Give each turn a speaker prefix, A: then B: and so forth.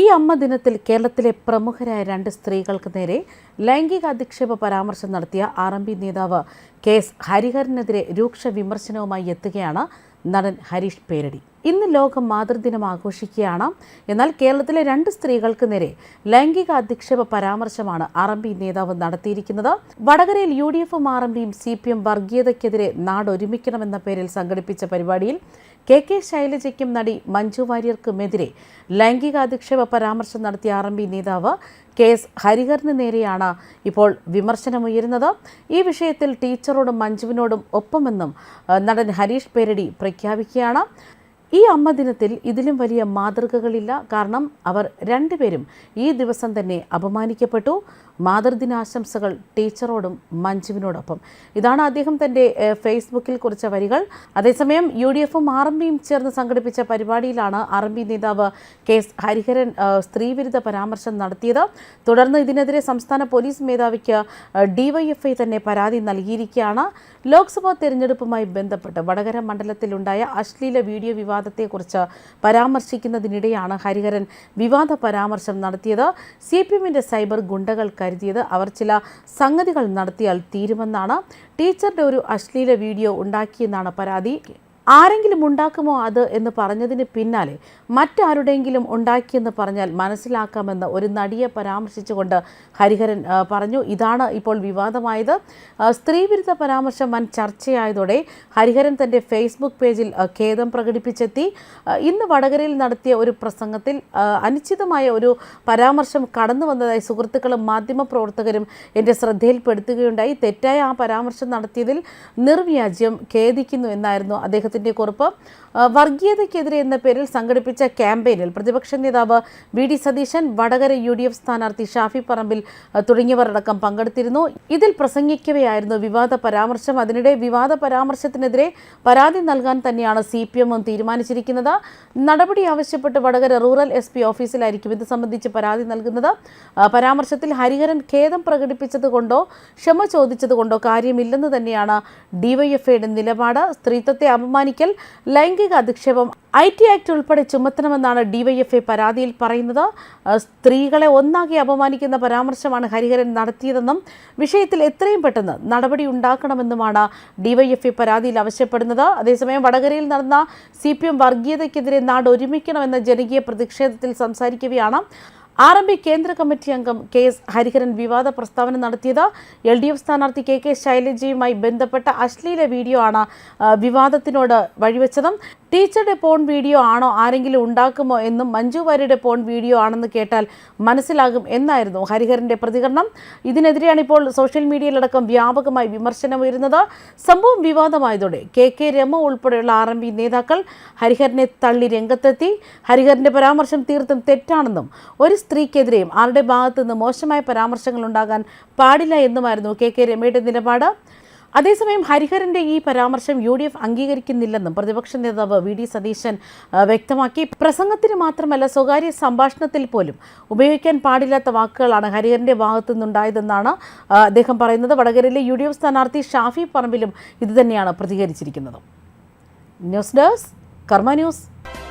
A: ഈ അമ്മ ദിനത്തിൽ കേരളത്തിലെ പ്രമുഖരായ രണ്ട് സ്ത്രീകൾക്ക് നേരെ ലൈംഗിക അധിക്ഷേപ പരാമർശം നടത്തിയ ആർ എം പി നേതാവ് കേസ് ഹരിഹരനെതിരെ രൂക്ഷ വിമർശനവുമായി എത്തുകയാണ് നടൻ ഹരീഷ് പേരടി ഇന്ന് ലോക മാതൃദിനം ആഘോഷിക്കുകയാണ് എന്നാൽ കേരളത്തിലെ രണ്ട് സ്ത്രീകൾക്ക് നേരെ ലൈംഗിക അധിക്ഷേപ പരാമർശമാണ് ആർ എം പി നേതാവ് നടത്തിയിരിക്കുന്നത് വടകരയിൽ യു ഡി എഫും ആർ എം പിയും സി പി എം വർഗീയതയ്ക്കെതിരെ നാടൊരുമിക്കണമെന്ന പേരിൽ സംഘടിപ്പിച്ച പരിപാടിയിൽ കെ കെ ശൈലജയ്ക്കും നടി മഞ്ജു വാര്യർക്കുമെതിരെ ലൈംഗിക അധിക്ഷേപ പരാമർശം നടത്തിയ ആർ എം പി നേതാവ് കേസ് ഹരിഹറിന് നേരെയാണ് ഇപ്പോൾ വിമർശനമുയരുന്നത് ഈ വിഷയത്തിൽ ടീച്ചറോടും മഞ്ജുവിനോടും ഒപ്പമെന്നും നടൻ ഹരീഷ് പേരടി പ്രഖ്യാപിക്കുകയാണ് ഈ അമ്മ ദിനത്തിൽ ഇതിലും വലിയ മാതൃകകളില്ല കാരണം അവർ രണ്ടുപേരും ഈ ദിവസം തന്നെ അപമാനിക്കപ്പെട്ടു മാതൃദിനാശംസകൾ ടീച്ചറോടും മഞ്ജുവിനോടൊപ്പം ഇതാണ് അദ്ദേഹം തൻ്റെ ഫേസ്ബുക്കിൽ കുറിച്ച വരികൾ അതേസമയം യു ഡി എഫും ആർ എം പിയും ചേർന്ന് സംഘടിപ്പിച്ച പരിപാടിയിലാണ് ആർ എം പി നേതാവ് കെ എസ് ഹരിഹരൻ സ്ത്രീവിരുദ്ധ പരാമർശം നടത്തിയത് തുടർന്ന് ഇതിനെതിരെ സംസ്ഥാന പോലീസ് മേധാവിക്ക് ഡിവൈഎഫ്ഐ തന്നെ പരാതി നൽകിയിരിക്കുകയാണ് ലോക്സഭാ തെരഞ്ഞെടുപ്പുമായി ബന്ധപ്പെട്ട് വടകര മണ്ഡലത്തിലുണ്ടായ അശ്ലീല വീഡിയോ വിവാദം വിവാദത്തെക്കുറിച്ച് പരാമർശിക്കുന്നതിനിടെയാണ് ഹരിഹരൻ വിവാദ പരാമർശം നടത്തിയത് സി പി എമ്മിൻ്റെ സൈബർ ഗുണ്ടകൾ കരുതിയത് അവർ ചില സംഗതികൾ നടത്തിയാൽ തീരുമെന്നാണ് ടീച്ചറുടെ ഒരു അശ്ലീല വീഡിയോ ഉണ്ടാക്കിയെന്നാണ് പരാതി ആരെങ്കിലും ഉണ്ടാക്കുമോ അത് എന്ന് പറഞ്ഞതിന് പിന്നാലെ മറ്റാരുടെയെങ്കിലും ഉണ്ടാക്കിയെന്ന് പറഞ്ഞാൽ മനസ്സിലാക്കാമെന്ന് ഒരു നടിയെ പരാമർശിച്ചുകൊണ്ട് ഹരിഹരൻ പറഞ്ഞു ഇതാണ് ഇപ്പോൾ വിവാദമായത് സ്ത്രീവിരുദ്ധ പരാമർശം വൻ ചർച്ചയായതോടെ ഹരിഹരൻ തൻ്റെ ഫേസ്ബുക്ക് പേജിൽ ഖേദം പ്രകടിപ്പിച്ചെത്തി ഇന്ന് വടകരയിൽ നടത്തിയ ഒരു പ്രസംഗത്തിൽ അനിശ്ചിതമായ ഒരു പരാമർശം കടന്നു വന്നതായി സുഹൃത്തുക്കളും മാധ്യമപ്രവർത്തകരും എൻ്റെ ശ്രദ്ധയിൽപ്പെടുത്തുകയുണ്ടായി തെറ്റായ ആ പരാമർശം നടത്തിയതിൽ നിർവ്യാജ്യം ഖേദിക്കുന്നു എന്നായിരുന്നു അദ്ദേഹം യോഗത്തിൻ്റെ കുറിപ്പ് വർഗീയതയ്ക്കെതിരെ എന്ന പേരിൽ സംഘടിപ്പിച്ച ക്യാമ്പയിനിൽ പ്രതിപക്ഷ നേതാവ് V D Satheesan Vadakara U D F സ്ഥാനാർത്ഥി ഷാഫി പറമ്പിൽ തുടങ്ങിയവരടക്കം പങ്കെടുത്തിരുന്നു ഇതിൽ പ്രസംഗിക്കവെയായിരുന്നു വിവാദ പരാമർശം അതിനിടെ വിവാദ പരാമർശത്തിനെതിരെ പരാതി നൽകാൻ തന്നെയാണ് സി പി എമ്മും തീരുമാനിച്ചിരിക്കുന്നത് നടപടി ആവശ്യപ്പെട്ട് വടകര റൂറൽ എസ് പി ഓഫീസിലായിരിക്കും ഇത് സംബന്ധിച്ച് പരാതി നൽകുന്നത് പരാമർശത്തിൽ ഹരിഹരൻ ഖേദം പ്രകടിപ്പിച്ചതുകൊണ്ടോ ക്ഷമ ചോദിച്ചതുകൊണ്ടോ കാര്യമില്ലെന്ന് തന്നെയാണ് ഡിവൈഎഫ്ഐയുടെ നിലപാട് സ്ത്രീത്വത്തെ അപമാനിച്ചു അപമാനിക്കൽ ലൈംഗിക അധിക്ഷേപം ഐ ടി ആക്ട് ഉൾപ്പെടെ ചുമത്തണമെന്നാണ് ഡിവൈഎഫ്ഐ പരാതിയിൽ പറയുന്നത് സ്ത്രീകളെ ഒന്നാകെ അപമാനിക്കുന്ന പരാമർശമാണ് ഹരിഹരൻ നടത്തിയതെന്നും വിഷയത്തിൽ എത്രയും പെട്ടെന്ന് നടപടി ഉണ്ടാക്കണമെന്നുമാണ് ഡിവൈഎഫ്ഐ പരാതിയിൽ ആവശ്യപ്പെടുന്നത് അതേസമയം വടകരയിൽ നടന്ന സി പി എം വർഗീയതയ്ക്കെതിരെ നാട് ഒരുമിക്കണമെന്ന ജനകീയ പ്രതിഷേധത്തിൽ സംസാരിക്കുകയാണ് ആർ എം പി കേന്ദ്ര കമ്മിറ്റി അംഗം കെ എസ് ഹരിഹരൻ വിവാദ പ്രസ്താവന നടത്തിയത് എൽ ഡി എഫ് സ്ഥാനാർത്ഥി കെ കെ ശൈലജയുമായി ബന്ധപ്പെട്ട അശ്ലീല വീഡിയോ ആണ് വിവാദത്തിനോട് വഴിവെച്ചതും ടീച്ചറുടെ പോൺ വീഡിയോ ആണോ ആരെങ്കിലും ഉണ്ടാക്കുമോ എന്നും മഞ്ജു വാര്യയുടെ പോൺ വീഡിയോ ആണെന്ന് കേട്ടാൽ മനസ്സിലാകും എന്നായിരുന്നു ഹരിഹരന്റെ പ്രതികരണം ഇതിനെതിരെയാണ് ഇപ്പോൾ സോഷ്യൽ മീഡിയയിലടക്കം വ്യാപകമായി വിമർശനം ഉയരുന്നത് സംഭവം വിവാദമായതോടെ കെ കെ രമ ഉൾപ്പെടെയുള്ള ആർ എം പി നേതാക്കൾ ഹരിഹരനെ തള്ളി രംഗത്തെത്തി ഹരിഹരന്റെ പരാമർശം തീർത്തും തെറ്റാണെന്നും ഒരു സ്ത്രീക്കെതിരെയും ആരുടെ നിന്ന് മോശമായ പരാമർശങ്ങൾ ഉണ്ടാകാൻ പാടില്ല എന്നുമായിരുന്നു കെ കെ രമയുടെ നിലപാട് അതേസമയം ഹരിഹരന്റെ ഈ പരാമർശം യു ഡി എഫ് അംഗീകരിക്കുന്നില്ലെന്നും പ്രതിപക്ഷ നേതാവ് വി ഡി സതീശൻ വ്യക്തമാക്കി പ്രസംഗത്തിന് മാത്രമല്ല സ്വകാര്യ സംഭാഷണത്തിൽ പോലും ഉപയോഗിക്കാൻ പാടില്ലാത്ത വാക്കുകളാണ് ഹരിഹരന്റെ ഭാഗത്തു നിന്നുണ്ടായതെന്നാണ് അദ്ദേഹം പറയുന്നത് വടകരയിലെ യു ഡി എഫ് സ്ഥാനാർത്ഥി ഷാഫി പറമ്പിലും ഇതുതന്നെയാണ് പ്രതികരിച്ചിരിക്കുന്നത് ന്യൂസ് ഡെസ്ക് കർമ്മ ന്യൂസ്